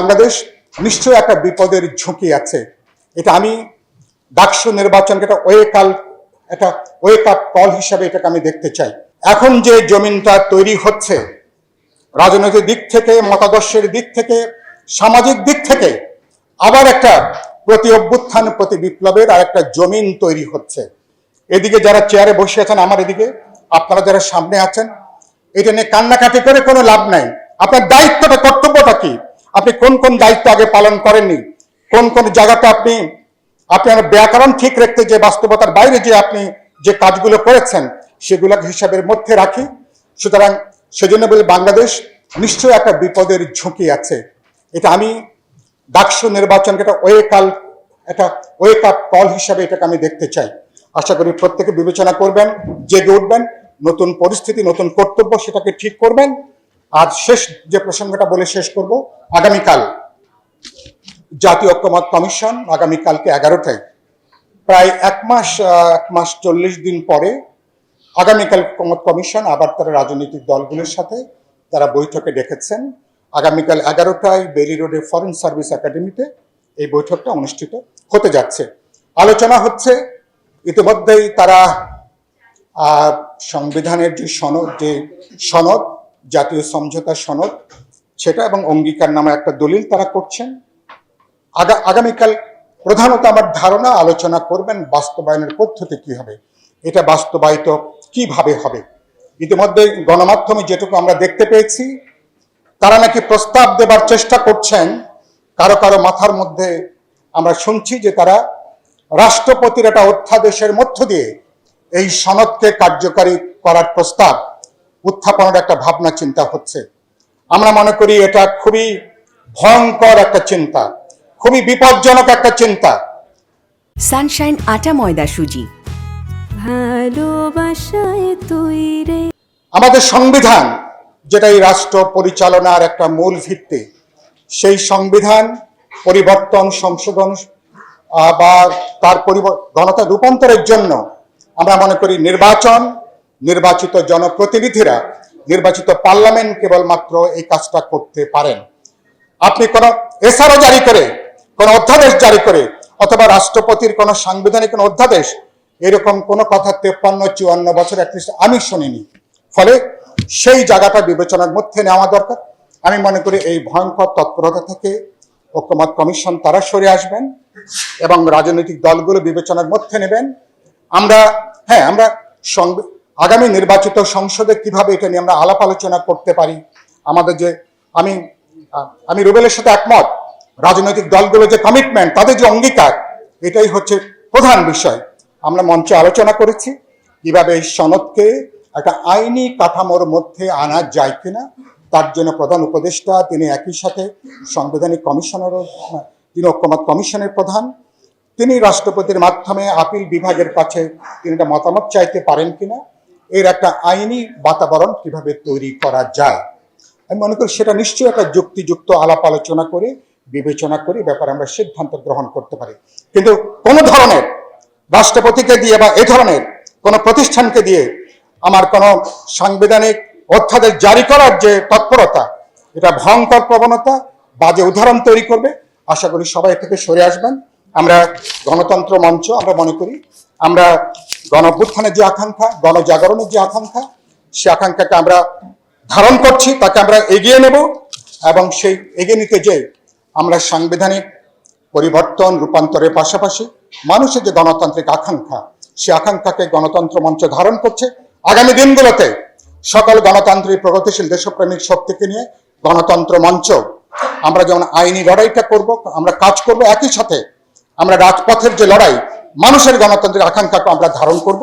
বাংলাদেশ নিশ্চয়ই একটা বিপদের ঝুঁকি আছে। এটা আমি ডাকসু নির্বাচনকে একটা ওয়েকাল একটা ওয়েক কল হিসাবে এটাকে আমি দেখতে চাই। এখন যে জমিনটা তৈরি হচ্ছে, রাজনৈতিক দিক থেকে, মতাদর্শের দিক থেকে, সামাজিক দিক থেকে, আবার একটা প্রতি অভ্যুত্থান, প্রতি বিপ্লবের আর একটা জমিন তৈরি হচ্ছে। এদিকে যারা চেয়ারে বসে আছেন, আমার এদিকে, আপনারা যারা সামনে আছেন, এটা নিয়ে কান্নাকাটি করে কোনো লাভ নাই। আপনার দায়িত্বটা, কর্তব্যটা কি? আপনি কোন কোন দায়িত্ব আগে পালন করেননি? কোন কোন জায়গাতে আপনি আপনার ব্যাকরণ ঠিক রাখতে যে বাস্তবতার বাইরে যে আপনি যে কাজগুলো করেছেন সেগুলো হিসাবের মধ্যে রাখি। সুতরাং সেজন্য বলি বাংলাদেশ নিশ্চয়ই একটা বিপদের ঝুঁকি আছে। এটা আমি ডাকসু নির্বাচনকে একটা ওয়েকাল, একটা ওয়েক আপ কল হিসাবে এটাকে আমি দেখতে চাই। আশা করি প্রত্যেকে বিবেচনা করবেন, জেগে উঠবেন, নতুন পরিস্থিতি, নতুন কর্তব্য সেটাকে ঠিক করবেন। আর শেষ যে প্রসঙ্গটা বলে শেষ করব, আগামীকাল জাতীয় ঐক্যমত কমিশন আগামীকালকে এগারোটায়, প্রায় এক মাস এক মাস চল্লিশ দিন পরে আগামীকাল ঐক্যমত কমিশন, আবার তারা রাজনৈতিক দলগুলোর সাথে তারা বৈঠকে ডেকেছেন। আগামীকাল এগারোটায় বেলি রোডে ফরেন সার্ভিস একাডেমিতে এই বৈঠকটা অনুষ্ঠিত হতে যাচ্ছে। আলোচনা হচ্ছে, ইতিমধ্যেই তারা সংবিধানের যে সনদ যে সনদ জাতীয় সমঝোতা সনদ, সেটা এবং অঙ্গীকার নামে একটা দলিল তারা করছেন। আগা- আগামীকাল প্রধানত আমার ধারণা, আলোচনা করবেন বাস্তবায়নের পদ্ধতি কি হবে, এটা বাস্তবায়িত কীভাবে হবে। ইতিমধ্যে গণমাধ্যমে যেটুকু আমরা দেখতে পেয়েছি, তারা নাকি প্রস্তাব দেবার চেষ্টা করছেন, কারও কারও মাথার মধ্যে আমরা শুনছি যে তারা রাষ্ট্রপতির একটা অধ্যাদেশের মধ্য দিয়ে এই সনদকে কার্যকারী করার প্রস্তাব উত্থাপনের একটা ভাবনা চিন্তা হচ্ছে। আমরা মনে করি এটা খুবই ভয়ঙ্কর একটা চিন্তা খুবই বিপজ্জনক একটা চিন্তা। সানশাইন আটা ময়দা সুজি। ভালোবাসায় তুই রে। আমাদের সংবিধান যেটা এই রাষ্ট্র পরিচালনার একটা মূল ভিত্তি সেই সংবিধান পরিবর্তন সংশোধন বা তার গণতা রূপান্তরের জন্য আমরা মনে করি নির্বাচন নির্বাচিত জনপ্রতিনিধিরা নির্বাচিত পার্লামেন্ট কেবলমাত্র এই কাজটা করতে পারেন। আপনি কোন এসআরও জারি করে, কোন অধ্যাদেশ জারি করে, অথবা রাষ্ট্রপতির কোন সাংবিধানিক কোন অধ্যাদেশ, এরকম কোন কথা তেপ্পান্ন, চুয়ান্ন বছর অ্যাটলিস্ট আমি শুনিনি। ফলে সেই জায়গাটা বিবেচনার মধ্যে নেওয়া দরকার। আমি মনে করি এই ভয়ঙ্কর তৎপরতা থেকে ঐক্যমত কমিশন তারা সরে আসবেন এবং রাজনৈতিক দলগুলো বিবেচনার মধ্যে নেবেন। আমরা হ্যাঁ আমরা আগামী নির্বাচিত সংসদে কীভাবে এটা নিয়ে আমরা আলাপ আলোচনা করতে পারি? আমাদের যে, আমি আমি রুবেলের সাথে একমত, রাজনৈতিক দলগুলো যে কমিটমেন্ট তাদের যে অঙ্গীকার, এটাই হচ্ছে প্রধান বিষয়। আমরা মঞ্চে আলোচনা করেছি, কীভাবে এই সনদকে একটা আইনি কাঠামোর মধ্যে আনা যায় কিনা, তার জন্য প্রধান উপদেষ্টা, তিনি একই সাথে সাংবিধানিক কমিশনেরও, তিনি ঐক্যমত কমিশনের প্রধান। তিনি রাষ্ট্রপতির মাধ্যমে আপিল বিভাগের কাছে তিনি একটা মতামত চাইতে পারেন কিনা এর একটা আইনি বাতাবরণ কীভাবে তৈরি করা যায়? আমি মনে করি সেটা নিশ্চয়ই একটা যুক্তিযুক্ত আলাপ আলোচনা করে, বিবেচনা করে ব্যাপারে আমরা সিদ্ধান্ত গ্রহণ করতে পারি। কিন্তু কোনো ধরনের রাষ্ট্রপতিকে দিয়ে বা এ ধরনের কোনো প্রতিষ্ঠানকে দিয়ে আমার কোনো সাংবিধানিক অধ্যাদেশ জারি করার যে তৎপরতা, এটা ভয়ঙ্কর প্রবণতা, বাজে উদাহরণ তৈরি করবে, আশা করি সবাই থেকে সরে আসবেন। আমরা গণতন্ত্র মঞ্চ, আমরা মনে করি, আমরা গণভ্যুত্থানের যে আকাঙ্ক্ষা, গণজাগরণের যে আকাঙ্ক্ষা, সে আকাঙ্ক্ষাকে আমরা ধারণ করছি, তাকে আমরা এগিয়ে নেব এবং সেই এগিয়ে নিতে যে আমরা সাংবিধানিক পরিবর্তন রূপান্তরের পাশাপাশি মানুষের যে গণতান্ত্রিক আকাঙ্ক্ষা, সে আকাঙ্ক্ষাকে গণতন্ত্র মঞ্চ ধারণ করছে। আগামী দিনগুলোতে সকল গণতান্ত্রিক প্রগতিশীল দেশপ্রেমিক শক্তিকে নিয়ে গণতন্ত্র মঞ্চ, আমরা যেমন আইনি লড়াইটা করব, আমরা কাজ করব, একই সাথে আমরা রাজপথের যে লড়াই মানুষের গণতন্ত্রের আকাঙ্ক্ষাকে আমরা ধারণ করব।